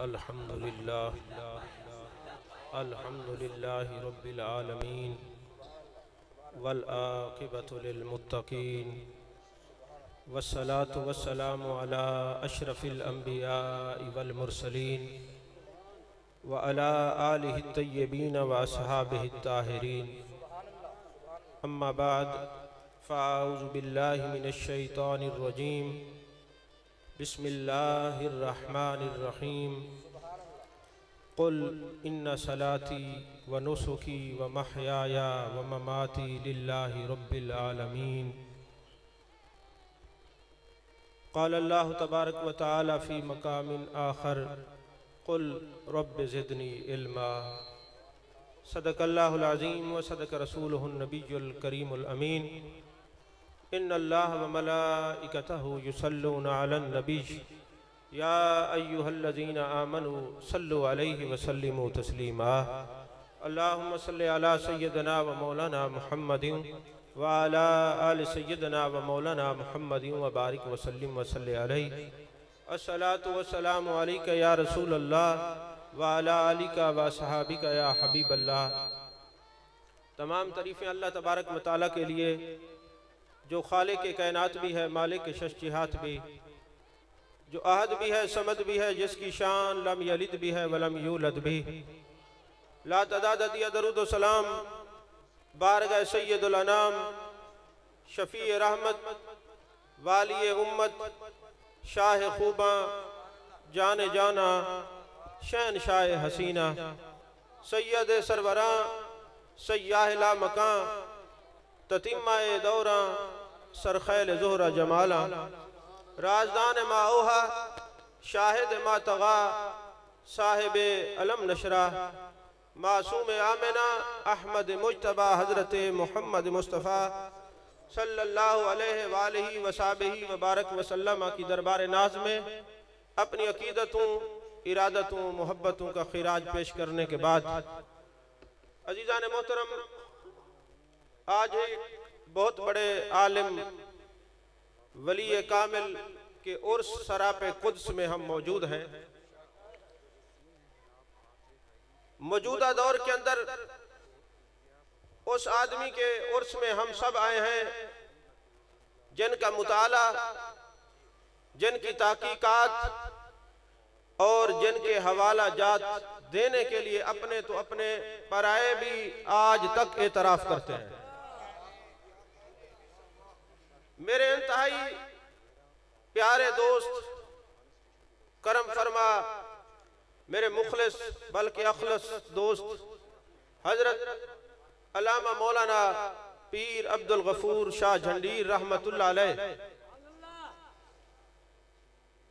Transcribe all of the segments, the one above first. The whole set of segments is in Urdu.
الحمد لله الحمد لله رب العالمين والآقبة للمتقين والصلاة والسلام على أشرف الأنبياء والمرسلين وعلى آله الطيبين وأصحابه الطاهرين أما بعد فأعوذ بالله من الشيطان الرجيم بسم الله الرحمن الرحيم قل ان صلاتی و إن صلاتي ونسكي ومحياي ومماتي لله رب العالمين قال الله تبارك وتعالى في مقام آخر قل رب زدني علما صدق اللہ العظیم الله العظيم وصدق رسوله النبي الكريم الأمين إن الله وملائكته يصلون على النبي. يا أيها الذين آمنوا صلوا عليه وسلموا تسليما. اللهم صل على سيدنا ومولانا محمد وعلى آل سيدنا ومولانا محمد وبارك وسلم وسل عليه. الصلاة والسلام عليك يا رسول اللہ الله وعلى آلك وصحابك يا حبیب اللہ تمام تعریفیں اللہ تبارک و تعالیٰ کے لیے جو خالق کائنات بھی ہے، مالک ششچہات بھی۔ جو عہد بھی ہے، سمد بھی ہے، جس کی شان لم یلد بھی ہے، ولم یولد بھی۔ لا تعداد دیا درود و سلام۔ بارگاہ سید الانام۔ شفیع رحمت۔ والی امت۔ شاہ خوباں جان جانا۔ شہن شاہ حسینہ۔ سید سروران سیاہ لا مکان تتیمہ دوراں سرخیل زہرہ جمالا، رازدان ما اوہا شاہد ما تغا صاحب علم نشرہ معصوم آمنہ احمد مجتبہ حضرت محمد مصطفیٰ صلی اللہ علیہ وآلہ وصحبہ وبارک وسلم کی دربار ناز میں اپنی عقیدتوں، ارادتوں، محبتوں کا خراج پیش کرنے کے بعد۔ عزیزان محترم، آج ایک بہت بڑے عالم ولی کامل کے عرص سراپ قدس میں ہم موجود ہیں۔ موجودہ دور کے اندر اس آدمی کے عرص میں ہم سب آئے ہیں جن کا مطالعہ، جن کی تحقیقات اور جن کے حوالہ جات دینے کے لیے اپنے تو اپنے پرائے بھی آج تک اعتراف کرتے ہیں۔ میرے انتہائی پیارے دوست، کرم فرما میرے مخلص بلکہ اخلص دوست، حضرت علامہ مولانا پیر عبد الغفور شاہ جھنڈیر رحمت اللہ علیہ۔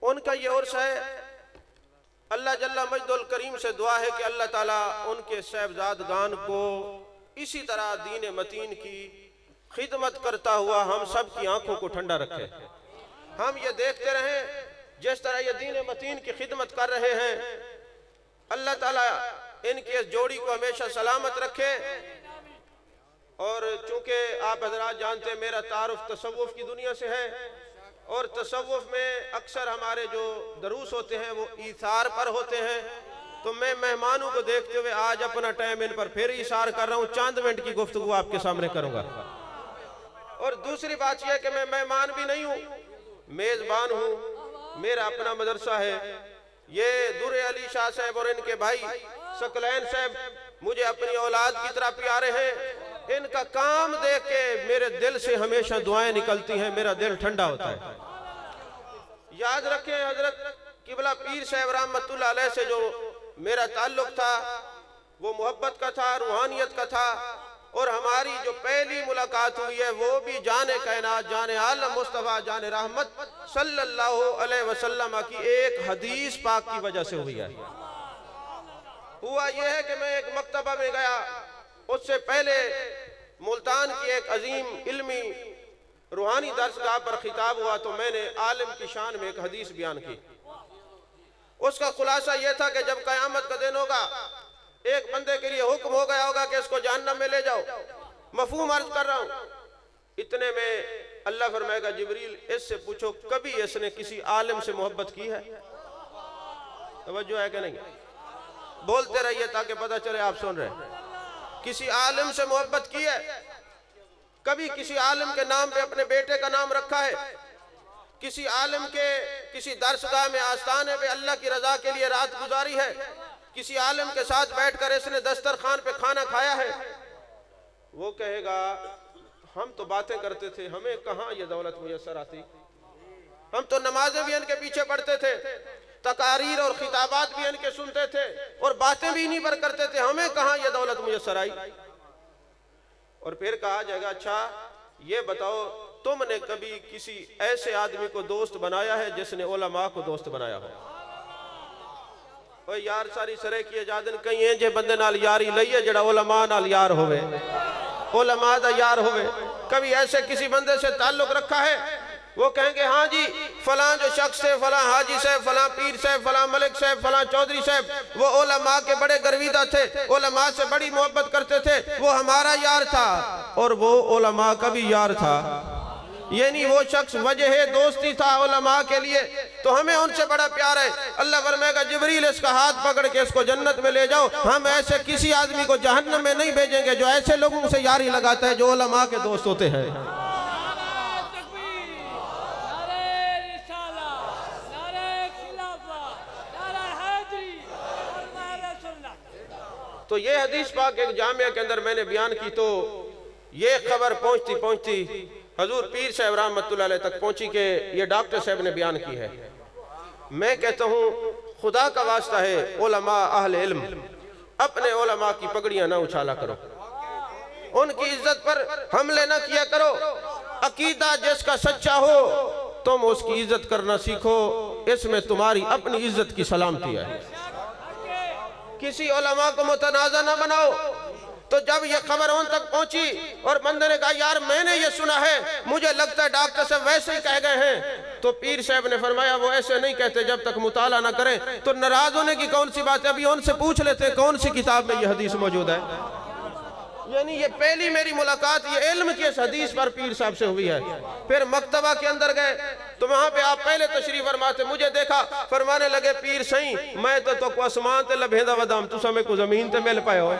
ان کا یہ عرص ہے، اللہ جل مجد الکریم سے دعا ہے کہ اللہ تعالیٰ ان کے صحبزادگان کو اسی طرح دین متین کی خدمت کرتا ہوا ہم سب کی آنکھوں کو ٹھنڈا رکھے۔ ہم یہ دیکھتے رہیں، جس طرح یہ دین متین کی خدمت کر رہے ہیں، اللہ تعالیٰ ان کی اس جوڑی کو ہمیشہ سلامت رکھے۔ اور چونکہ آپ حضرات جانتے ہیں، میرا تعارف تصوف کی دنیا سے ہے، اور تصوف میں اکثر ہمارے جو دروس ہوتے ہیں، وہ ایثار پر ہوتے ہیں۔ تو میں مہمانوں کو دیکھتے ہوئے آج اپنا ٹائم ان پر پھر ایثار کر رہا ہوں۔ چاند منٹ کی گفتگو آپ کے سامنے کروں گا۔ اور دوسری بات یہ ہے کہ میں مہمان بھی نہیں ہوں، میزبان ہوں۔ میرا اپنا مدرسہ ہے۔ یہ در علی شاہ صاحب اور ان کے بھائی سکلین صاحب مجھے اپنی اولاد کی طرح پیارے ہیں۔ ان کا کام دیکھ کے میرے دل سے ہمیشہ دعائیں نکلتی ہیں، میرا دل ٹھنڈا ہوتا ہے۔ یاد رکھیں حضرت قبلہ پیر صاحب رحمت اللہ علیہ سے جو میرا تعلق تھا، وہ محبت کا تھا، روحانیت کا تھا۔ اور ہماری جو پہلی ملاقات ہوئی ہے وہ بھی جان کائنات جان عالم مصطفیٰ جان رحمت صلی اللہ علیہ وسلم کی ایک حدیث پاک کی وجہ سے ہوئی ہے۔ ہوا یہ ہے کہ میں ایک مکتبہ میں گیا۔ اس سے پہلے ملتان کی ایک عظیم علمی روحانی درسگاہ پر خطاب ہوا تو میں نے عالم کی شان میں ایک حدیث بیان کی۔ اس کا خلاصہ یہ تھا کہ جب قیامت کا دن ہوگا ایک بندے کے لیے حکم ہو گیا ہوگا کہ اس کو جہنم میں لے جاؤ۔ مفہوم عرض کر رہا ہوں۔ اتنے میں اللہ فرمائے گا، جبریل، اس سے پوچھو کبھی اس نے کسی عالم سے محبت کی ہے؟ توجہ ہے کہ نہیں؟ بولتے رہیے تاکہ پتہ چلے آپ سن رہے ہیں۔ کسی عالم سے محبت کی ہے؟ کبھی کسی عالم کے نام پہ اپنے بیٹے کا نام رکھا ہے؟ کسی عالم کے، کسی درسگاہ میں آستانے پہ اللہ کی رضا کے لیے رات گزاری ہے؟ کسی عالم کے ساتھ بیٹھ کر اس نے دسترخوان پہ کھانا کھایا ہے۔ وہ کہے گا، ہم تو باتیں کرتے تھے، ہمیں کہاں یہ دولت میسر آتی؟ ہم تو نمازیں بھی ان کے پیچھے پڑھتے تھے، تقاریر اور خطابات بھی ان کے سنتے تھے، اور باتیں بھی انہی پر کرتے تھے، ہمیں کہاں یہ دولت میسر آئی؟ اور پھر کہا جائے گا اچھا یہ بتاؤ، تم نے کبھی کسی ایسے آدمی کو دوست بنایا ہے جس نے علماء کو دوست بنایا ہو؟ اوہ یار ساری سرے کی اجازن کہیں ہیں جے بندے نال یاری لئیے جڑا علماء نال یار ہوئے علماء دا یار ہوئے کبھی ایسے کسی بندے سے تعلق رکھا ہے وہ کہیں گے ہاں جی فلاں جو شخص ہے فلاں حاجی صاحب فلاں پیر صاحب فلاں ملک صاحب فلاں چودری صاحب وہ علماء کے بڑے گرویدہ تھے علماء سے بڑی محبت کرتے تھے وہ ہمارا یار تھا اور وہ علماء کا بھی یار تھا یعنی وہ شخص وجہ دوستی تھا علماء کے لیے، تو ہمیں ان سے بڑا پیار ہے۔ اللہ فرمائے گا، جبریل، اس کا ہاتھ پکڑ کے اس کو جنت میں لے جاؤ۔ ہم ایسے کسی آدمی کو جہنم میں نہیں بھیجیں گے جو ایسے لوگوں سے یاری لگاتا ہے جو علماء کے دوست ہوتے ہیں۔ تو یہ حدیث پاک ایک جامعہ کے اندر میں نے بیان کی تو یہ خبر پہنچتی پہنچتی حضور پیر صاحب رحمت اللہ علیہ تک پہنچی کہ یہ ڈاکٹر صاحب نے بیان کی ہے۔ میں کہتا ہوں، خدا کا واسطہ ہے علماء اہل علم، اپنے علماء کی پگڑیاں نہ اچھالا کرو۔ ان کی عزت پر حملے نہ کیا کرو۔ عقیدہ جس کا سچا ہو، تم اس کی عزت کرنا سیکھو۔ اس میں تمہاری اپنی عزت کی سلامتی ہے۔ کسی علماء کو متنازع نہ بناؤ۔ تو جب یہ خبر ان تک پہنچی اور بندے نے کہا، یار، میں نے یہ سنا ہے، مجھے لگتا ہے ڈاکٹر صاحب ویسے ہی کہہ گئے ہیں۔ تو پیر صاحب نے فرمایا، وہ ایسے نہیں کہتے جب تک مطالعہ نہ کریں۔ تو ناراض ہونے کی کون سی بات ہے؟ ابھی ان سے پوچھ لیتے ہیں کون سی کتاب میں یہ حدیث موجود ہے۔ یعنی یہ پہلی میری ملاقات، یہ علم کی اس حدیث پر پیر صاحب سے ہوئی ہے۔ پھر مکتبہ کے اندر گئے۔ تو وہاں پہ آپ پہلے تشریف فرماتے، مجھے دیکھا، فرمانے لگے، پیر سہیں میں تو تو کو اسمان تے لبھیندہ ودام تو سمیں کو زمین تے مل پائے ہو۔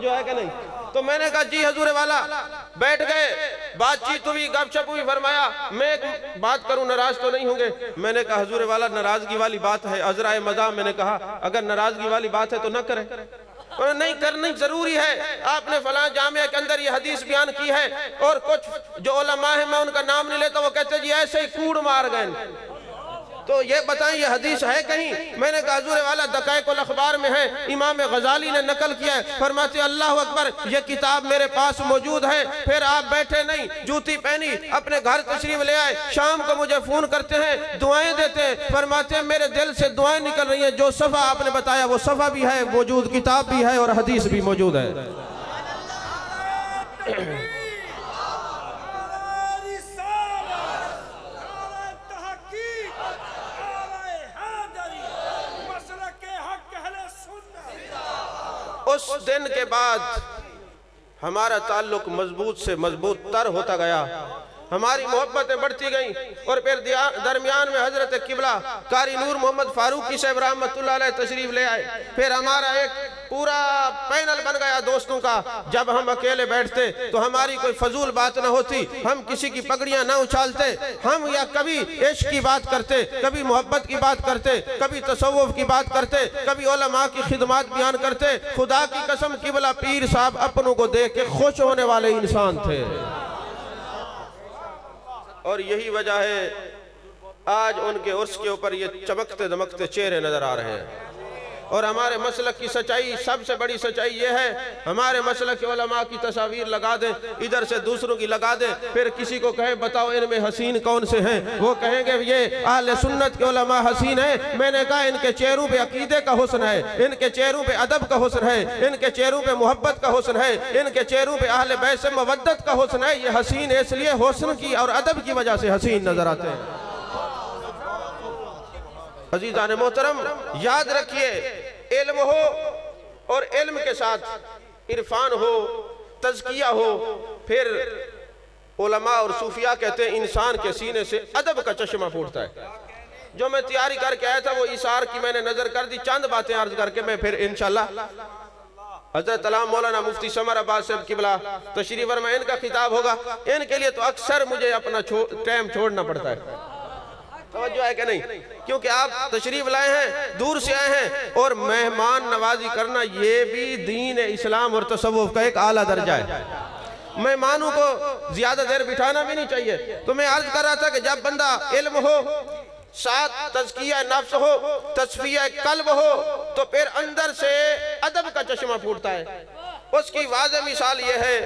جو ہے کہ نہیں؟ تو میں نے کہا جی حضور والا، بیٹھ گئے، بات چیت ہوئی، گپ شپ ہوئی، فرمایا، میں ایک بات کروں، ناراض تو نہیں ہوں گے۔ میں نے کہا حضور والا، ناراضگی والی بات ہے عذرائے مزاح میں نے کہا، اگر ناراضگی والی بات ہے تو نہ کریں۔ نہیں، کرنی ضروری ہے۔ آپ نے فلاں جامعہ کے اندر یہ حدیث بیان کی ہے، اور کچھ جو علماء ہیں، میں ان کا نام نہیں لیتا، وہ کہتے جی ایسے ہی کوڑ مار گئے۔ تو یہ بتائیں یہ حدیث ہے کہیں؟ میں نے کہا، حضور والا دقائق الاخبار میں ہے امام غزالی نے نقل کیا ہے، فرماتے اللہ اکبر، یہ کتاب میرے پاس موجود ہے، پھر آپ بیٹھے نہیں، جوتی پہنی، اپنے گھر تشریف لے آئے، شام کو مجھے فون کرتے ہیں، دعائیں دیتے ہیں، فرماتے ہیں، میرے دل سے دعائیں نکل رہی ہیں، جو صفحہ آپ نے بتایا، وہ صفحہ بھی ہے، موجود کتاب بھی ہے اور حدیث بھی موجود ہے نعرہ رسالہ نعرہ تحقیق نعرہ حیدری مسلک حق اہل سنت اس دن کے بعد ہمارا تعلق مضبوط سے مضبوط تر ہوتا گیا۔ ہماری محبتیں بڑھتی گئیں اور پھر درمیان میں حضرت قبلہ قاری نور محمد فاروقی صاحب رحمت اللہ علیہ تشریف لے آئے۔ پھر ہمارا ایک پورا پینل بن گیا دوستوں کا۔ جب ہم اکیلے بیٹھتے تو ہماری کوئی فضول بات نہ ہوتی۔ ہم کسی کی پگڑیاں نہ اچھالتے۔ ہم یا کبھی عشق کی بات کرتے، کبھی محبت کی بات کرتے، کبھی تصوف کی بات کرتے، کبھی علماء کی خدمات بیان کرتے۔ خدا کی قسم قبلہ پیر صاحب اپنوں کو دیکھ کے خوش ہونے والے انسان تھے۔ اور یہی وجہ ہے، آج ان کے عرص کے اوپر یہ چمکتے دمکتے چہرے نظر آ رہے ہیں۔ اور ہمارے مسلک کی سچائی سب سے بڑی سچائی یہ ہے، ہمارے مسلک کے علماء کی تصاویر لگا دیں، ادھر سے دوسروں کی لگا دیں، پھر کسی کو کہیں بتاؤ ان میں حسین کون سے ہیں؟ وہ کہیں گے، یہ اہل سنت کے علماء حسین ہیں۔ میں نے کہا، ان کے چہروں پہ عقیدے کا حسن ہے، ان کے چہروں پہ ادب کا حسن ہے، ان کے چہروں پہ محبت کا حسن ہے، ان کے چہروں پہ اہل بیت مودت کا حسن ہے۔ یہ حسین اس لیے حسن کی اور ادب کی وجہ سے حسین نظر آتے ہیں۔ عزیزان محترم، یاد رکھیے، علم ہو اور علم کے ساتھ عرفان ہو، تزکیہ ہو، پھر علماء اور صوفیاء کہتے ہیں انسان کے سینے سے ادب کا چشمہ پھوٹتا ہے۔ جو میں تیاری کر کے آیا تھا، وہ اشار کی میں نے نظر کر دی، چند باتیں عرض کر کے میں پھر انشاءاللہ حضرت علام مولانا مفتی سمر عباس صاحب قبلہ تشریف ورما ان کا خطاب ہوگا۔ ان کے لیے تو اکثر مجھے اپنا ٹائم چھوڑنا پڑتا ہے۔ توجہ ہے کہ نہیں؟ کیونکہ آپ تشریف لائے ہیں، دور سے آئے ہیں اور مہمان نوازی کرنا یہ بھی دین اسلام اور تصوف کا ایک اعلیٰ درجہ ہے۔ مہمانوں کو زیادہ دیر بٹھانا بھی نہیں چاہیے۔ تو میں عرض کر رہا تھا کہ جب بندہ علم ہو، ساتھ تزکیہ نفس ہو، تصفیہ قلب ہو، تو پھر اندر سے ادب کا چشمہ پھوٹتا ہے۔ اس کی واضح مثال یہ ہے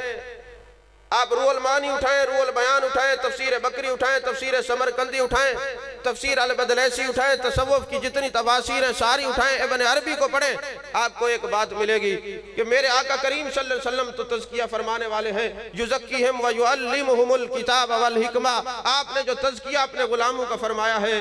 آپ روح المانی اٹھائیں روح البیان اٹھائیں، تفسیر بکری اٹھائیں، تفسیر سمرکندی اٹھائیں، تفسیر البدلیسی اٹھائیں، تصوف کی جتنی تفاسیر ہیں، ساری اٹھائیں، ابن عربی کو پڑھیں، آپ کو ایک بات ملے گی کہ میرے آقا کریم صلی اللہ علیہ وسلم تو تذکیہ فرمانے والے ہیں، یزکیہم ویعلمہم الکتاب والحکمہ، آپ نے جو تذکیہ اپنے غلاموں کا فرمایا ہے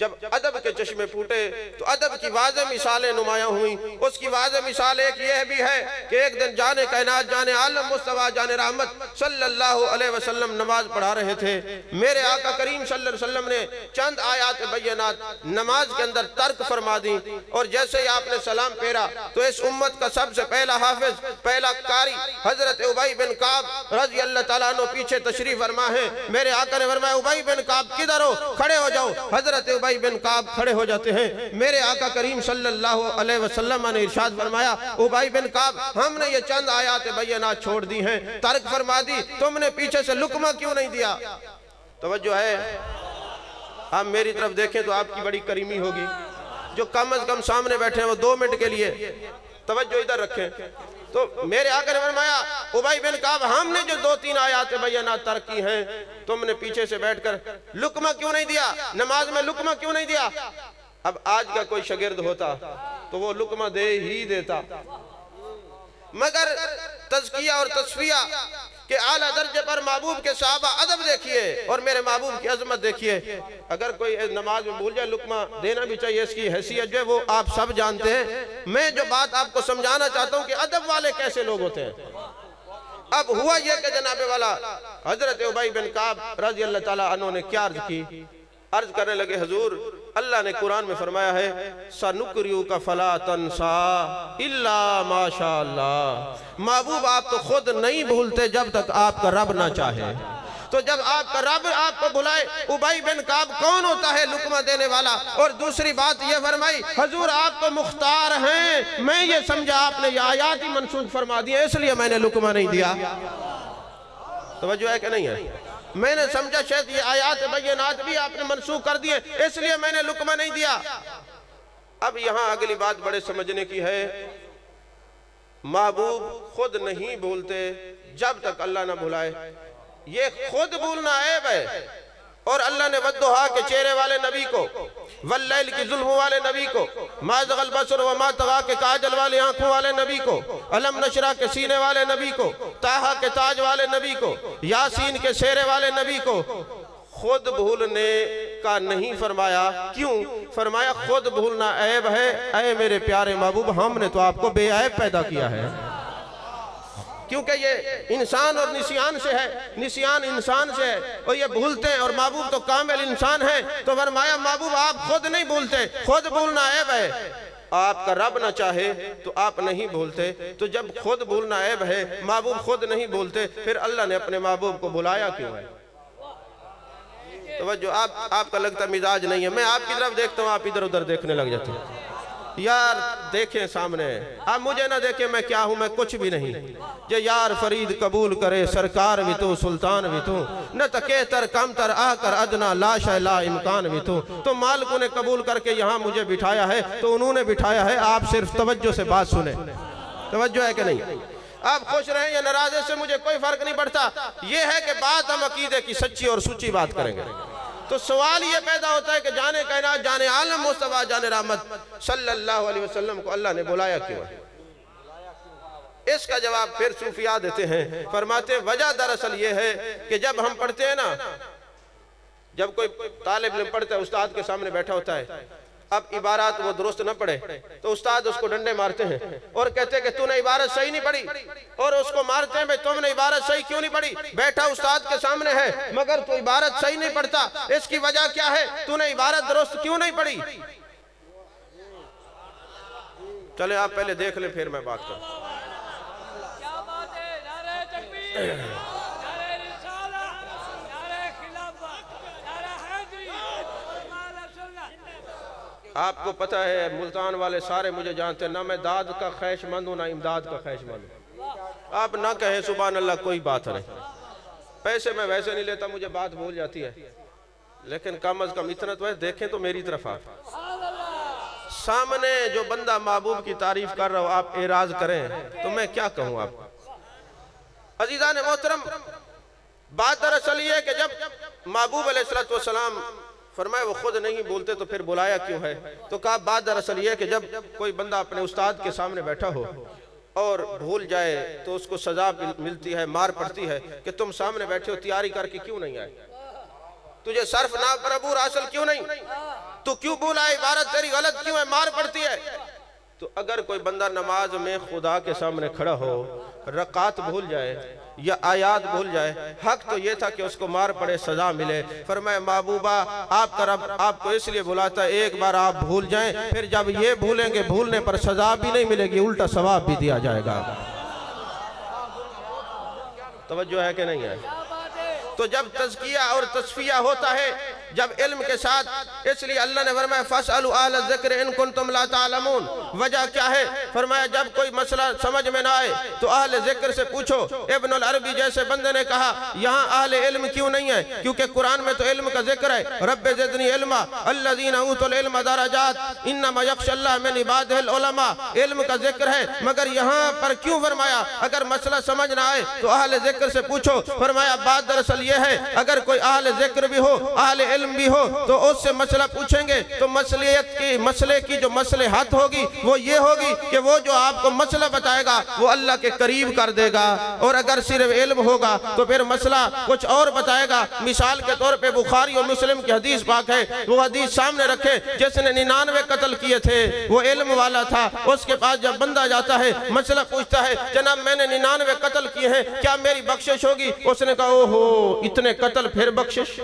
جب ادب کے چشمے پھوٹے تو ادب کی واضح مثالیں نمایاں ہوئیں۔ اس کی واضح مثال ایک یہ بھی ہے کہ ایک دن جانے کائنات، جانے عالم مصطفیٰ، جانے رحمت صلی اللہ علیہ وسلم نماز پڑھا رہے تھے۔ میرے آقا کریم صلی اللہ علیہ وسلم نے چند آیات بینات نماز کے اندر ترک فرما دی اور جیسے ہی آپ نے سلام پیرا تو اس امت کا سب سے پہلا حافظ، پہلا کاری حضرت عبی بن کعب رضی اللہ تعالیٰ عنہ پیچھے تشریف فرما ہے۔ میرے آقا نے فرمایا عبی بن کعب، کدھر ہو؟ کھڑے ہو جاؤ۔ حضرت عبائی عبی بن کعب کھڑے ہو جاتے ہیں۔ میرے آقا کریم صلی اللہ علیہ وسلم نے ارشاد فرمایا عبی بن کعب ہم نے یہ چند آیات بینات چھوڑ دی ہیں۔ ترک فرما دی، تم نے پیچھے سے لکمہ کیوں نہیں دیا؟ توجہ ہے۔ آپ میری طرف دیکھیں تو آپ کی بڑی کریمی ہوگی۔ جو کم از کم سامنے بیٹھے ہیں وہ دو منٹ کے لیے۔ توجہ ادھر رکھیں۔ تو میرے آقا نے فرمایا عبائی بن کعب، ہم نے جو دو تین آیات بینات ترک کی ہیں، تم نے پیچھے سے بیٹھ کر لکمہ کیوں نہیں دیا؟ نماز میں لکمہ کیوں نہیں دیا؟ اب آج کا کوئی شگرد ہوتا تو وہ لکمہ دے ہی دیتا۔ مگر تزکیہ اور تصفیہ کہ اعلیٰ درجے پر محبوب کے صحابہ ادب دیکھیے اور میرے محبوب کی عظمت دیکھیے۔ اگر کوئی نماز میں بھول جائے لکمہ دینا بھی چاہیے، اس کی حیثیت جو ہے وہ آپ سب جانتے ہیں۔ میں جو بات آپ کو سمجھانا چاہتا ہوں کہ ادب والے کیسے لوگ ہوتے ہیں۔ اب ہوا یہ کہ جناب والا حضرت عبائی بن کعب رضی اللہ تعالیٰ عنہ نے کیا عرض کی؟ عرض کرنے لگے، حضور، اللہ نے قرآن میں فرمایا ہے سَنُكْرِيُكَ فَلَا تَنْسَا إِلَّا مَا شَاءَ اللَّهِ محبوب، آپ تو خود نہیں بھولتے جب تک آپ کا رب نہ چاہے۔ تو جب آپ کا رب آپ کو بلائے عبی بن کعب کون ہوتا ہے لکمہ دینے والا؟ اور دوسری بات یہ فرمائی، حضور، آپ تو مختار ہیں۔ میں یہ سمجھا، آپ نے یہ آیات ہی منسوخ فرما دی اس لیے میں نے لکمہ نہیں دیا۔ توجہ ہے کہ نہیں ہے؟ میں نے سمجھا شاید یہ آیات بینات بھی آپ نے منسوخ کر دیے، اس لیے میں نے لکمہ نہیں دیا۔ اب یہاں اگلی بات بڑے سمجھنے کی ہے۔ محبوب خود نہیں بھولتے جب تک اللہ نہ بھلائے۔ یہ خود بھولنا عیب ہے۔ اور اللہ نے ودہا کے چہرے والے نبی کو، واللیل کی ظلم والے نبی کو مازغ البصر و ما تغا کے کاجل والے آنکھوں والے نبی کو، علم نشرہ کے سینے والے نبی کو تاہا کے تاج والے نبی کو، یاسین کے سیرے والے نبی کو۔ خود بھولنے کا نہیں فرمایا، کیوں؟ فرمایا، خود بھولنا عیب ہے۔ اے میرے پیارے محبوب، ہم نے تو آپ کو بے عیب پیدا کیا ہے۔ کیونکہ یہ انسان اور نسیان سے ہے، نسیان انسان سے ہے۔ اور یہ بھولتے ہیں اور محبوب تو کامل انسان ہے تو فرمایا، محبوب، آپ خود نہیں بھولتے، خود بھولنا عیب ہے۔ آپ کا رب نہ چاہے تو آپ نہیں بھولتے۔ تو جب خود بھولنا عیب ہے، محبوب خود نہیں بھولتے، پھر اللہ نے اپنے محبوب کو بلایا کیوں ہے؟ توجہ، آپ آپ کا لگتا مزاج نہیں ہے۔ میں آپ کی طرف دیکھتا ہوں، آپ ادھر ادھر دیکھنے لگ جاتے ہیں۔ یار دیکھیں سامنے۔ آپ مجھے نہ دیکھیں میں کیا ہوں، میں کچھ بھی نہیں۔ جو یار فرید قبول کرے، سرکار بھی تو، سلطان بھی تو۔ نہ تکے تر کم تر آ کر ادنا لا شہ لا امکان بھی تو۔ تو مالکوں نے قبول کر کے یہاں مجھے بٹھایا ہے، تو انہوں نے بٹھایا ہے، آپ صرف توجہ سے بات سنیں۔ توجہ ہے کہ نہیں؟ آپ خوش رہیں یا ناراضے سے مجھے کوئی فرق نہیں پڑتا۔ یہ ہے کہ بات ہم عقیدے کی سچی اور سچی بات کریں گے۔ تو سوال یہ پیدا ہوتا ہے کہ جانے کائنات، جانے عالم، مصطفیٰ، جانے رحمت، صلی اللہ علیہ وسلم کو اللہ نے بلایا کیوں ہے؟ اس کا جواب پھر صوفیاء دیتے ہیں۔ فرماتے ہیں، وجہ دراصل یہ ہے کہ جب ہم پڑھتے ہیں نا، جب کوئی طالب علم پڑھتا ہے، استاد کے سامنے بیٹھا ہوتا ہے اب عبارات وہ درست نہ پڑھے تو استاد اس کو ڈنڈے مارتے ہیں اور کہتے ہیں کہ تو نے عبارت صحیح نہیں پڑھی اور اس کو مارتے ہیں بھئی تم نے عبارت صحیح کیوں نہیں پڑھی؟ بیٹھا استاد کے سامنے ہے، مگر تو عبارت صحیح نہیں پڑھتا۔ اس کی وجہ کیا ہے؟ تو نے عبارت درست کیوں نہیں پڑھی؟ چلے آپ پہلے دیکھ لیں، پھر میں بات کروں آپ کو پتہ ہے، ملتان والے سارے مجھے جانتے ہیں، نہ میں داد کا خیش مند ہوں، نہ امداد کا خیش مند ہوں۔ آپ نہ کہیں، سبحان اللہ، کوئی بات نہیں۔ پیسے میں ویسے نہیں لیتا، مجھے بات بھول جاتی ہے۔ لیکن کم از کم اتنا تو ہے، دیکھیں تو میری طرف آپ۔ سامنے جو بندہ محبوب کی تعریف کر رہا ہو، آپ اعراض کریں، تو میں کیا کہوں آپ عزیزان محترم، بات دراصل یہ ہے کہ جب محبوب علیہ السلام فرمائے وہ خود نہیں بولتے تو پھر بلایا کیوں ہے؟ تو کہا بات دراصل یہ ہے کہ جب کوئی بندہ اپنے استاد کے سامنے بیٹھا ہو اور بھول جائے تو اس کو سزا ملتی ہے، مار پڑتی ہے کہ تم سامنے بیٹھے ہو، تیاری کر کے کیوں نہیں آئے؟ تجھے صرف نہ پر عبور حاصل کیوں نہیں؟ تو کیوں بولا عبارت تیری غلط کیوں ہے؟ مار پڑتی ہے؟ تو اگر کوئی بندہ نماز میں خدا کے سامنے کھڑا ہو، رکعت بھول جائے یا آیات بھول جائے، حق تو یہ تھا کہ اس کو مار پڑے، سزا ملے۔ فرمائے، محبوبہ، آپ کا رب آپ کو اس لیے بلاتا ہے، ایک بار آپ بھول جائیں، پھر جب یہ بھولیں گے، بھولنے پر سزا بھی نہیں ملے گی، الٹا ثواب بھی دیا جائے گا۔ توجہ ہے کہ نہیں ہے؟ تو جب تزکیہ اور تصفیہ ہوتا ہے جب علم کے ساتھ، اس لیے اللہ نے فرمایا، فَاسْأَلُوا أَهْلَ الذِّكْرِ إِن كُنتُمْ لَا تَعْلَمُونَ۔ وجہ کیا ہے؟ فرمایا، جب کوئی مسئلہ سمجھ میں نہ آئے، تو اہل ذکر سے پوچھو۔ ابن العربی جیسے بندے نے کہا، یہاں اہل علم کیوں نہیں ہے؟ کیونکہ قرآن میں تو علم کا ذکر ہے۔ رب زدنی علما، الذین اوتوا العلم درجات۔ انما یخش اللہ من عبادہ العلماء۔ علم کا ذکر ہے، مگر یہاں پر کیوں فرمایا؟ اگر مسئلہ سمجھ نہ آئے، تو اہل ذکر سے پوچھو۔ فرمایا، بات دراصل یہ ہے، اگر کوئی اہل ذکر بھی ہو اہل علم بھی ہو تو اس سے مسئلہ پوچھیں گے تو مسئلیت کی، مسئلے کی جو مسئلحت ہوگی، وہ یہ ہوگی کہ وہ جو آپ کو مسئلہ بتائے گا، وہ اللہ کے قریب کر دے گا۔ اور اگر صرف علم ہوگا تو پھر مسئلہ کچھ اور بتائے گا۔ مثال کے طور پہ بخاری اور مسلم کی حدیث پاک ہے۔ وہ حدیث سامنے رکھے، جس نے ننانوے قتل کیے تھے۔ وہ علم والا تھا۔ اس کے پاس جب بندہ جاتا ہے، مسئلہ پوچھتا ہے، جناب میں نے ننانوے قتل کیے ہیں، کیا میری بخشش ہوگی؟ اس نے کہا، اوہو، اتنے قتل پھر بخشش؟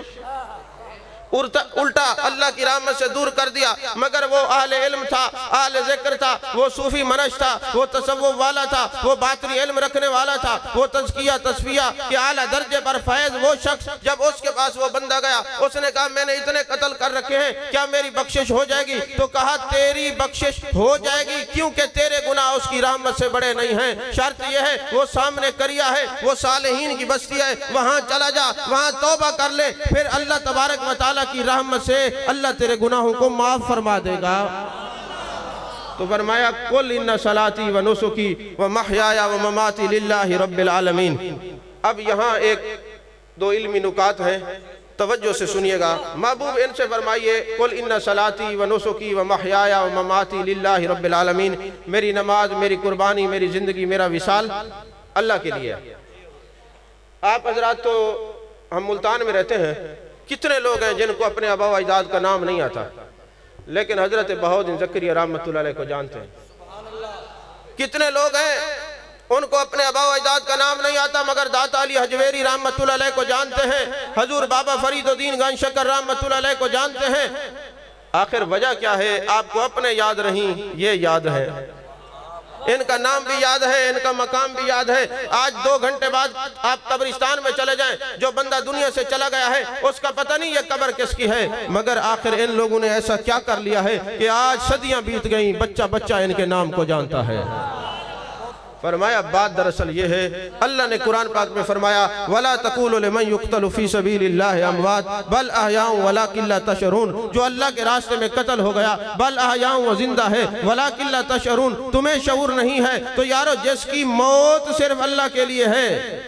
الٹا اللہ کی رحمت سے دور کر دیا۔ مگر وہ اہل علم تھا، اہل ذکر تھا، وہ صوفی منش تھا، وہ تصوف والا تھا، وہ باطنی علم رکھنے والا تھا، وہ تزکیہ، تصفیہ کہ اعلیٰ درجے پر فیض وہ شخص جب اس کے پاس وہ بندہ گیا، اس نے کہا، میں نے اتنے قتل کر رکھے ہیں، کیا میری بخشش ہو جائے گی؟ تو کہا، تیری بخشش ہو جائے گی، کیونکہ تیرے گناہ اس کی رحمت سے بڑے نہیں ہیں۔ شرط یہ ہے، وہ سامنے کریا ہے، وہ صالحین کی بستی ہے وہاں چلا جا، وہاں توبہ کر لے، پھر اللہ تبارک و تعالیٰ کی رحمت سے اللہ تیرے گناہوں کو معاف فرما دے گا۔ تو فرمایا کل ان صلاتی و نسکی و محیایا و مماتی للہ رب العالمین۔ اب یہاں ایک دو علمی نکات ہیں۔ توجہ سے سنیے گا۔ محبوب، ان سے فرمائیے کل ان صلاتی و نسکی و محیایا و مماتی للہ رب العالمین۔ میری نماز، میری قربانی، میری زندگی، میرا وصال اللہ کے لیے۔ آپ حضرات تو ہم ملتان میں رہتے ہیں۔ کتنے لوگ ہیں جن کو اپنے آبا و اجداد کا نام نہیں آتا؟ لیکن حضرت بہودن زکریہ رحمت اللہ علیہ کو جانتے ہیں۔ کتنے لوگ ہیں ان کو اپنے آبا و اجداد کا نام نہیں آتا، مگر داتا علی حجویری رحمت اللہ علیہ کو جانتے ہیں۔ حضور بابا فرید الدین گان شکر رحمت اللہ علیہ کو جانتے ہیں۔ آخر وجہ کیا ہے؟ آپ کو اپنے یاد رہیں، یہ یاد ہے۔ ان کا نام بھی یاد ہے، ان کا مقام بھی یاد ہے۔ آج دو گھنٹے بعد آپ قبرستان میں چلے جائیں، جو بندہ دنیا سے چلا گیا ہے، اس کا پتہ نہیں یہ قبر کس کی ہے۔ مگر آخر ان لوگوں نے ایسا کیا کر لیا ہے کہ آج صدیاں بیت گئیں، بچہ بچہ ان کے نام کو جانتا ہے۔ فرمایا، بات دراصل یہ ہے، اللہ نے قرآن پاک میں فرمایا، وَلَا تَقُولُ لِمَنْ يُقْتَلُ فِي سَبِيلِ اللَّهِ أَمْوَاتِ، بَلْ أَحْيَاءٌ وَلَاكِنْ لَا تَشْعُرُونَ۔ جو اللہ کے راستے میں قتل ہو گیا، بل احیاء و زندہ ہے، وَلَاكِنْ لَا تَشْعُرُونَ۔ تمہیں شعور نہیں ہے، تو یارو، جس کی موت صرف اللہ کے لیے ہے۔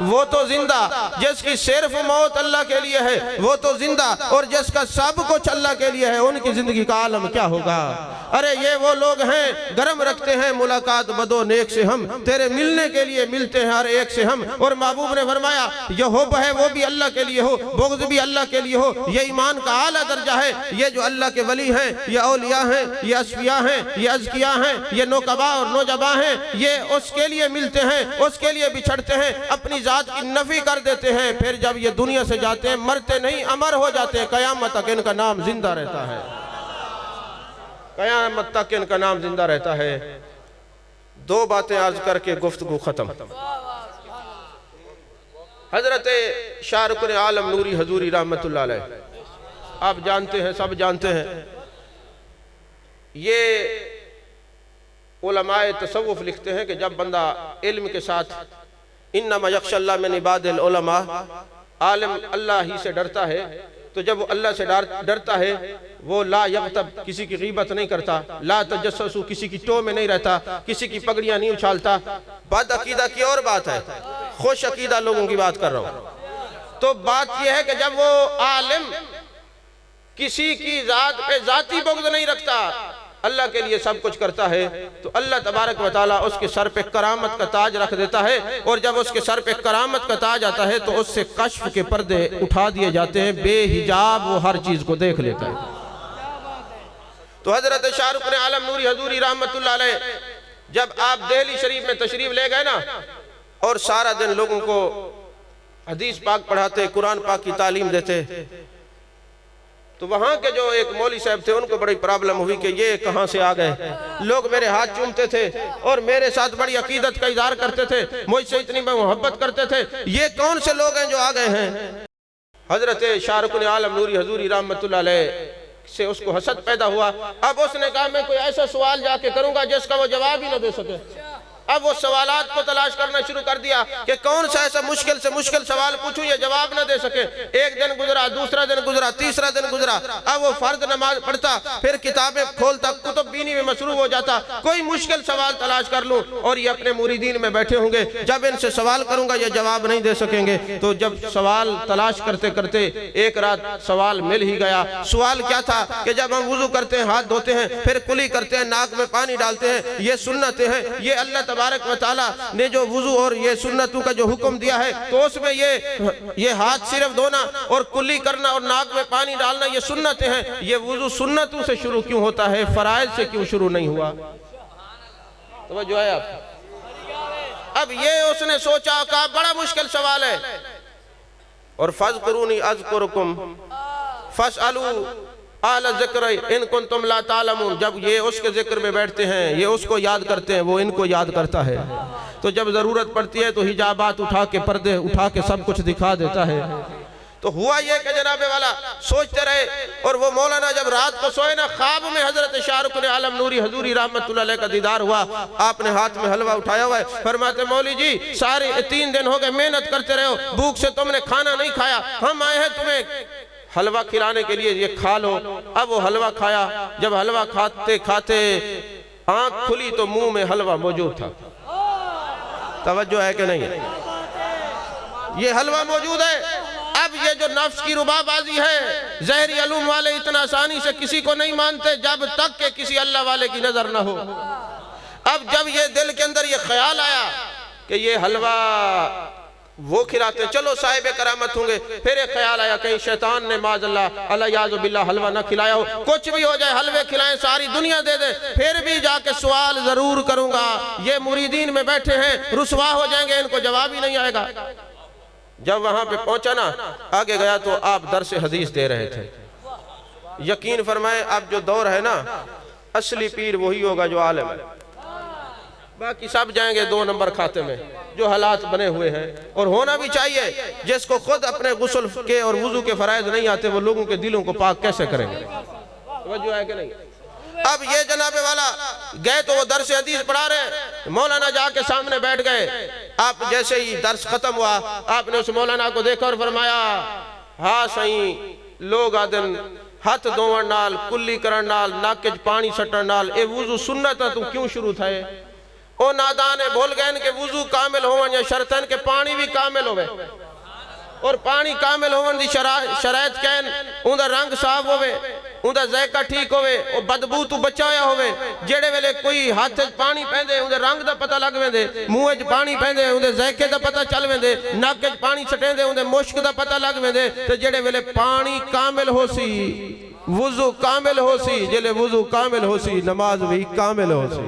وہ تو زندہ جس کی صرف موت اللہ کے لیے ہے، وہ تو زندہ اور جس کا سب کچھ اللہ کے لیے ہے، ان کی زندگی کا عالم کیا ہوگا؟ ارے یہ وہ لوگ ہیں، گرم رکھتے ہیں، ملاقات بدو نیک سے ہم تیرے ملنے کے لیے ملتے ہیں ہر ایک سے ہم۔ اور محبوب نے فرمایا یہ حب ہے، وہ بھی اللہ کے لیے ہو، بغض بھی اللہ کے لیے ہو۔ یہ ایمان کا اعلیٰ درجہ ہے۔ یہ جو اللہ کے ولی ہیں، یہ اولیاء ہیں، یہ اسفیاء ہیں، یہ ازکیاء ہیں، یہ نوکبا اور نوجبا ہیں۔ یہ اس کے لیے ملتے ہیں، اس کے لیے بچھڑتے ہیں، اپنی ذات کی نفی کر دیتے ہیں۔ پھر جب یہ دنیا سے جاتے ہیں، مرتے نہیں، امر ہو جاتے ہیں۔ قیامت تک ان کا نام زندہ رہتا ہے۔ قیامت تک ان کا نام زندہ رہتا ہے۔ دو باتیں آج کر کے گفتگو ختم۔ حضرت شاہ رکن عالم نوری حضوری رحمت اللہ علیہ۔ آپ جانتے ہیں، سب جانتے ہیں۔ یہ علماء تصوف لکھتے ہیں کہ جب بندہ علم کے ساتھ انما یخش اللہ من عباد العلماء۔ عالم اللہ ہی سے ڈرتا ہے، تو جب وہ اللہ سے ڈرتا ہے، وہ لا یغتب، کسی کی غیبت نہیں کرتا۔ لا تجسسو کسی کی ٹو میں نہیں رہتا، کسی کی پگڑیاں نہیں اچھالتا۔ بات عقیدہ کی اور بات ہے۔ خوش عقیدہ لوگوں کی بات کر رہا ہوں۔ تو بات یہ ہے کہ جب وہ عالم کسی کی ذات پہ ذاتی بغض نہیں رکھتا اللہ کے لیے سب کچھ کرتا ہے، تو اللہ تبارک و تعالیٰ اس کے سر پہ کرامت کا تاج رکھ دیتا ہے۔ اور جب اس کے سر پہ کرامت کا تاج آتا ہے، تو اس سے کشف کے پردے اٹھا دیے جاتے ہیں۔ بے حجاب وہ ہر چیز کو دیکھ لیتا ہے۔ تو حضرت شاہ رکن عالم نوری حضوری رحمت اللہ علیہ، جب آپ دہلی شریف میں تشریف لے گئے نا، اور سارا دن لوگوں کو حدیث پاک پڑھاتے، قرآن پاک کی تعلیم دیتے تو وہاں کے جو ایک مولی صاحب تھے، ان کو بڑی پرابلم ہوئی کہ یہ کہاں سے آ گئے؟ لوگ میرے ہاتھ چومتے تھے اور میرے ساتھ بڑی عقیدت کا اظہار کرتے تھے، مجھ سے اتنی محبت کرتے تھے۔ یہ کون سے لوگ ہیں جو آ گئے ہیں؟ حضرت شارکن عالم نوری حضوری رحمت اللہ علیہ سے اس کو حسد پیدا ہوا۔ اب اس نے کہا، میں کوئی ایسا سوال جا کے کروں گا جس کا وہ جواب ہی نہ دے سکے۔ اب وہ سوالات کو تلاش کرنا شروع کر دیا کہ کون سا ایسا مشکل سے مشکل سوال پوچھوں یہ جواب نہ دے سکے۔ ایک دن گزرا، دوسرا دن گزرا، تیسرا دن گزرا۔ اب وہ فرد نماز پڑھتا، پھر کتابیں کھولتا، کتب بینی میں مصروف ہو جاتا۔ کوئی مشکل سوال تلاش کر لوں اور یہ اپنے مریدین میں بیٹھے ہوں گے۔ جب ان سے سوال کروں گا یہ جواب نہیں دے سکیں گے، تو جب سوال تلاش کرتے کرتے ایک رات سوال مل ہی گیا۔ سوال کیا تھا کہ جب ہم وضو کرتے ہیں، ہاتھ دھوتے ہیں، پھر کلی کرتے ہیں، ناک میں پانی ڈالتے ہیں، یہ سنتیں ہیں، یہ اللہ تبارک تبارک و تعالیٰ نے جو وضو اور یہ سنتوں کا جو حکم دیا ہے، تو اس میں یہ یہ ہاتھ صرف دھونا اور کلی کرنا اور ناک میں پانی ڈالنا، یہ سنتیں ہیں۔ یہ وضو سنتوں سے شروع کیوں ہوتا ہے؟ فرائض سے کیوں شروع نہیں ہوا؟ توجہ ہے آپ۔ اب یہ اس نے سوچا کہا بڑا مشکل سوال ہے۔ اور فَذْكُرُونِ أَذْكُرُكُمْ فَاسْأَلُوا آل ذکر ان کن تم لا تعلمون۔ جب یہ اس کے ذکر میں بیٹھتے ہیں، یہ اس کو یاد کرتے ہیں، وہ ان کو یاد کرتا ہے۔ تو جب ضرورت پڑتی ہے تو حجابات اٹھا کے پردے اٹھا کے سب کچھ دکھا دیتا ہے۔ تو ہوا یہ کہ جناب والا سوچتے رہے اور وہ مولانا جب رات کو سوئے نا، خواب میں حضرت شاہ رکن عالم نوری حضوری رحمت اللہ علیہ کا دیدار ہوا۔ آپ نے ہاتھ میں حلوہ اٹھایا ہوا ہے۔ فرماتے مولی جی ساری تین دن ہو گئے، محنت کرتے رہے ہو۔ بھوک سے تم نے کھانا نہیں کھایا۔ ہم آئے ہیں تمہیں حلوہ کھلانے کے لیے یہ کھا لو۔ اب وہ حلوہ کھایا۔ جب حلوہ کھاتے کھاتے آنکھ کھلی تو منہ میں حلوہ موجود تھا۔ توجہ ہے کہ نہیں؟ یہ حلوہ موجود ہے۔ اب یہ جو نفس کی ربا بازی ہے زہری علوم والے اتنا آسانی سے کسی کو نہیں مانتے جب تک کہ کسی اللہ والے کی نظر نہ ہو۔ اب جب یہ دل کے اندر یہ خیال آیا کہ یہ حلوہ وہ کھلاتے ہیں۔ چلو صاحب کرامت ہوں گے۔ پھر ایک خیال آیا کہیں شیطان نے معاذ اللہ اللہ یعظ باللہ حلوہ نہ کھلایا ہو۔ کچھ بھی ہو جائے، حلوے کھلائیں، ساری دنیا دے دے پھر بھی جا کے سوال ضرور کروں گا۔ یہ مریدین میں بیٹھے ہیں، رسوا ہو جائیں گے، ان کو جواب ہی نہیں آئے گا۔ جب وہاں پہ پہنچا نا، آگے گیا تو آپ درس حدیث دے رہے تھے۔ یقین فرمائے اب جو دور ہے نا، اصلی پیر وہی ہوگا جو عالم ہے۔ باقی سب جائیں گے دو نمبر کھاتے میں۔ جو حالات بنے ہوئے ہیں۔ اور ہونا بھی چاہیے جس کو خود اپنے غسل کے اور وضو کے فرائض نہیں آتے، وہ لوگوں کے دلوں کو پاک کیسے کریں گے؟ توجہ ہے کہ نہیں؟ اب یہ جناب والا گئے تو وہ درس حدیث پڑھا رہے ہیں۔ مولانا جا کے سامنے بیٹھ گئے۔ آپ جیسے ہی درس ختم ہوا، آپ نے اس مولانا کو دیکھا اور فرمایا ہاں سہی لوگ آدن، ہاتھ دوڑ نال، کلی کرن نال ناکج پانی سٹن نال، اے وضو سنت ہے، تو کیوں شروع تھا او نادانے بھول گئے کہ وضو کامل ہون یا شرطن کہ پانی بھی کامل ہوئے اور پانی کامل ہون دی شرائط کہن ان دا رنگ صاف ہوئے ان دا ذائقہ ٹھیک ہوئے اور بدبو تو بچایا ہوئے جڑے ویلے کوئی ہاتھ پانی پہندے ان دے رنگ دا پتہ لگ ویندے، منہ پانی پہندے ان دے ذائقے دا پتہ چل ویندے ناک پانی سٹیں دے ان دے مشک دا پتہ لگ ویندے۔ تے جڑے ویلے پانی کامل ہو سی، وضو کامل ہو سی، جلے وضو کامل ہو سی، نماز بھی کامل ہو سی۔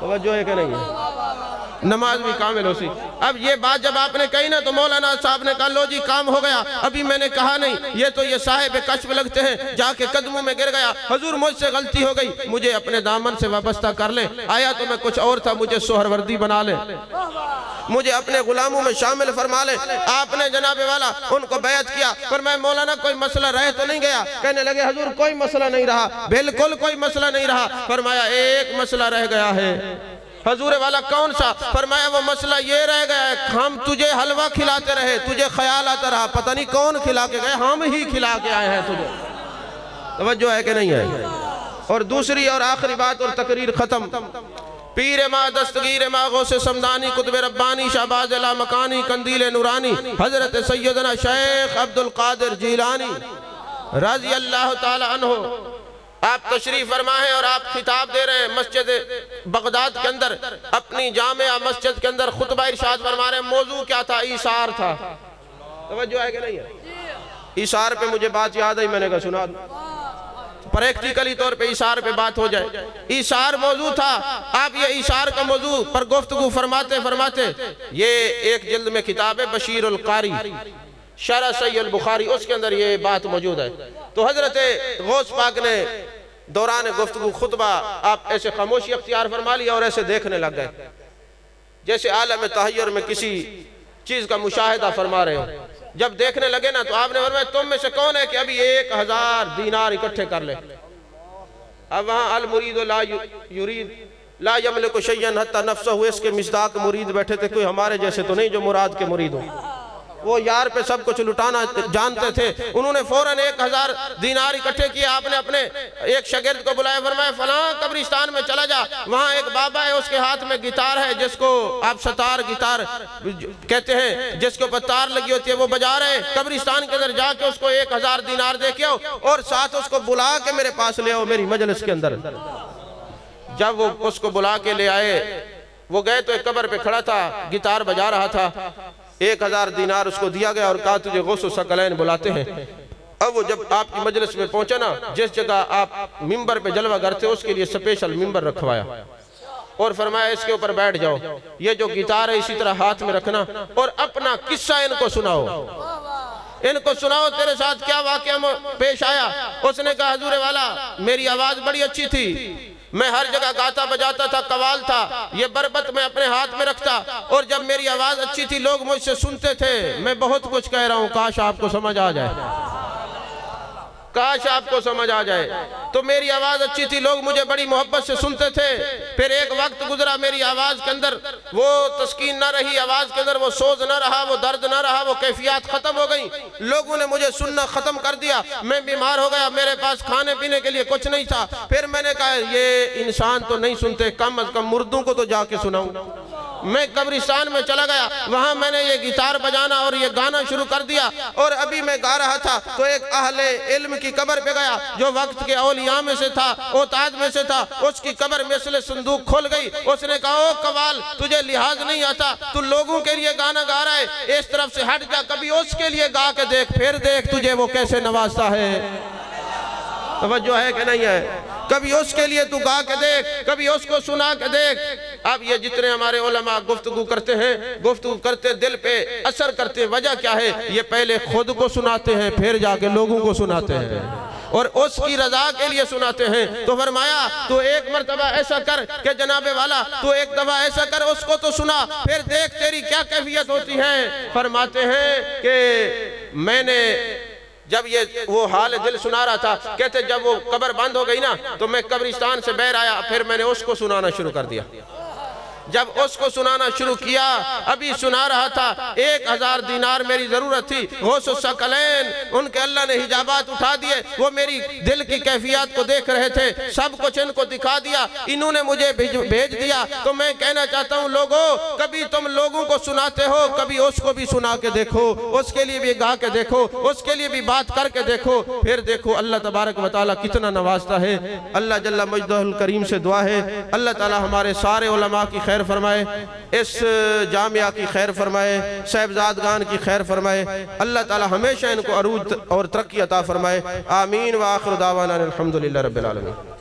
توجہ ہے کہ نہیں ہے نماز بھی کامل ہو سی اب یہ بات جب آپ نے کہی نا تو مولانا صاحب نے کہا، لو جی کام ہو گیا۔ ابھی میں نے کہا نہیں، یہ تو یہ صاحب کشف لگتے ہیں، جا کے قدموں میں گر گیا۔ حضور مجھ سے غلطی ہو گئی، مجھے اپنے دامن سے وابستہ کر لے آیا تو میں کچھ اور تھا، مجھے سہر وردی بنا لے مجھے اپنے غلاموں میں شامل فرما لے آپ نے جناب والا ان کو بیعت کیا، پر میں مولانا کوئی مسئلہ رہ تو نہیں گیا۔ کہنے لگے، حضور، کوئی مسئلہ نہیں رہا۔ بالکل کوئی مسئلہ نہیں رہا۔ فرمایا، ایک مسئلہ رہ گیا ہے۔ حضور والا کون سا؟ فرمایا، وہ مسئلہ یہ رہ گیا ہے، ہم تجھے حلوہ کھلاتے رہے، تجھے خیال آتا رہا، پتہ نہیں کون کھلا کے گئے، ہم ہی کھلا کے آئے ہیں تجھے۔ توجہ ہے کہ نہیں ہے؟ اور دوسری اور آخری بات اور تقریر ختم۔ پیر ما دستگیر ما غوث سمدانی، قطب ربانی، شہباز اللہ مکانی، کندیل نورانی، حضرت سیدنا شیخ عبدالقادر جیلانی، رضی اللہ تعالی عنہ۔ آپ تشریف فرما ہے اور آپ خطاب دے رہے ہیں مسجد بغداد کے اندر، اپنی جامعہ مسجد کے اندر خطبہ ارشاد فرما رہے ہیں، موضوع کیا تھا؟ ایسار تھا۔ توجہ ہے کہ نہیں ہے؟ ایسار پہ مجھے بات یاد ہے میں نے کہا سنا دوں پریکٹیکلی طور پہ اشار پہ بات ہو جائے۔ اشار موضوع تھا۔ آپ یہ اشار کا موضوع پر گفتگو فرماتے فرماتے، یہ ایک جلد میں کتاب ہے، بشیر القاری۔ شرح سی البخاری، اس کے اندر یہ بات موجود ہے۔ تو حضرت غوث پاک نے دوران گفتگو، خطبہ، آپ ایسے خاموشی اختیار فرما لیا اور ایسے دیکھنے لگ گئے۔ جیسے عالم تحیر میں کسی چیز کا مشاہدہ فرما رہے ہو۔ جب دیکھنے لگے نا تو آپ نے فرمایا، تم میں سے کون ہے کہ ابھی ایک ہزار دینار اکٹھے کر لے؟ اب وہاں المرید لا یرید، لا یملک شیئن حتی نفسہ ہوئے اس کے مصداق مرید بیٹھے تھے، کوئی ہمارے جیسے تو نہیں جو مراد کے مرید ہو وہ یار پہ سب کچھ لٹانا جانتے تھے۔ انہوں نے فوراً ایک ہزار دینار اکٹھے کیے۔ آپ نے اپنے ایک شگرد کو بلائے فرمائے فلاں قبرستان میں چلا جا۔ وہاں ایک بابا ہے، اس کے ہاتھ میں گیتار ہے، جس کو آپ ستار گیتار کہتے ہیں، جس کو پتار لگی ہوتی ہے، وہ بجا رہے ہیں۔ قبرستان کے اندر جا کے اس کو ایک ہزار دینار دے کے اور ساتھ اس کو بلا کے میرے پاس لے آؤ، میری مجلس کے اندر۔ جب وہ اس کو بلا کے لے آئے، وہ گئے تو ایک قبر پہ کھڑا تھا گیتار بجا رہا تھا۔ ایک ہزار دینار اس کو دیا گیا اور کہا تجھے غوث و سکلین بلاتے ہیں۔ اب وہ جب آپ کی مجلس میں پہنچا نا، جس جگہ آپ ممبر پہ جلوہ گر اس کے لیے سپیشل ممبر رکھوایا۔ اور فرمایا، اس کے اوپر بیٹھ جاؤ۔ یہ جو گیتار ہے اسی طرح ہاتھ میں رکھنا اور اپنا قصہ ان کو سناؤ۔ ان کو سناؤ، تیرے ساتھ کیا واقعہ پیش آیا؟ اس نے کہا، حضور والا، میری آواز بڑی اچھی تھی۔ میں ہر جگہ گاتا بجاتا تھا، قوال تھا، یہ بربت میں اپنے ہاتھ میں رکھتا۔ اور جب میری آواز اچھی تھی، لوگ مجھ سے سنتے تھے۔ میں بہت کچھ کہہ رہا ہوں، کاش آپ کو سمجھ آ جائے۔ کاش آپ کو سمجھ آ جائے۔ تو میری آواز اچھی تھی، لوگ مجھے بڑی محبت سے سنتے تھے۔ پھر ایک وقت گزرا میری آواز کے اندر، وہ تسکین نہ رہی، آواز کے اندر وہ سوز نہ رہا، وہ درد نہ رہا، وہ کیفیات ختم ہو گئی لوگوں نے مجھے سننا ختم کر دیا۔ میں بیمار ہو گیا میرے پاس کھانے پینے کے لیے کچھ نہیں تھا۔ پھر میں نے کہا، یہ انسان تو نہیں سنتے، کم از کم مردوں کو تو جا کے سناؤں۔ میں قبرستان میں چلا گیا۔ وہاں میں نے یہ گیتار بجانا اور یہ گانا شروع کر دیا۔ اور ابھی میں گا رہا تھا تو ایک اہل علم کی قبر پہ گیا۔ جو وقت کے اولیاء میں سے تھا، اوتاد میں سے تھا، اس کی قبر مثل صندوق کھول گئی۔ اس نے کہا، او قوال، تجھے لحاظ نہیں آتا۔ تو لوگوں کے لیے گانا گا رہا ہے۔ اس طرف سے ہٹ جا، کبھی اس کے لیے گا کے دیکھ، پھر دیکھ تجھے وہ کیسے نوازتا ہے۔ توجہ ہے کہ نہیں ہے؟ کبھی اس کے لیے تو گا کے دیکھ، کبھی اس کو سنا کے دیکھ۔ اب یہ جتنے ہمارے علماء گفتگو کرتے ہیں، گفتگو کرتے دل پہ اثر کرتے وجہ کیا ہے؟ یہ پہلے خود کو سناتے ہیں، پھر جا کے لوگوں کو سناتے ہیں۔ اور اس کی رضا کے لیے سناتے ہیں۔ تو فرمایا، تو ایک مرتبہ ایسا کر کہ جناب والا، تو ایک دفعہ ایسا کر، اس کو تو سنا، پھر دیکھ تیری کیا کیفیت ہوتی ہے۔ فرماتے ہیں کہ میں نے جب یہ وہ حال دل سنا رہا تھا، کہتے جب وہ قبر بند ہو گئی نا، تو میں قبرستان سے بیر آیا، پھر میں نے اس کو سنانا شروع کر دیا۔ جب اس کو سنانا شروع کیا، ابھی سنا رہا تھا، ایک ہزار دینار میری ضرورت تھی غوث السقلین ان کے اللہ نے حجابات اٹھا دیے، وہ میری دل کی کیفیات کو دیکھ رہے تھے، سب کچھ ان کو دکھا دیا، انہوں نے مجھے بھیج دیا، تو میں کہنا چاہتا ہوں لوگوں کبھی تم لوگوں کو سناتے ہو، کبھی اس کو بھی سنا کے دیکھو، اس کے لیے بھی گا کے دیکھو، اس کے لیے بھی بات کر کے دیکھو، پھر دیکھو اللہ تبارک و تعالیٰ کتنا نوازتا ہے، اللہ جل مجدہ الکریم سے دعا ہے، اللہ تعالیٰ ہمارے سارے علماء کی خیر فرمائے، اس جامعہ کی خیر فرمائے، صاحبزادگان کی خیر فرمائے۔ اللہ تعالیٰ ہمیشہ ان کو عروج اور ترقی عطا فرمائے۔ آمین۔ و آخر دعوانا الحمدللہ رب العالمین۔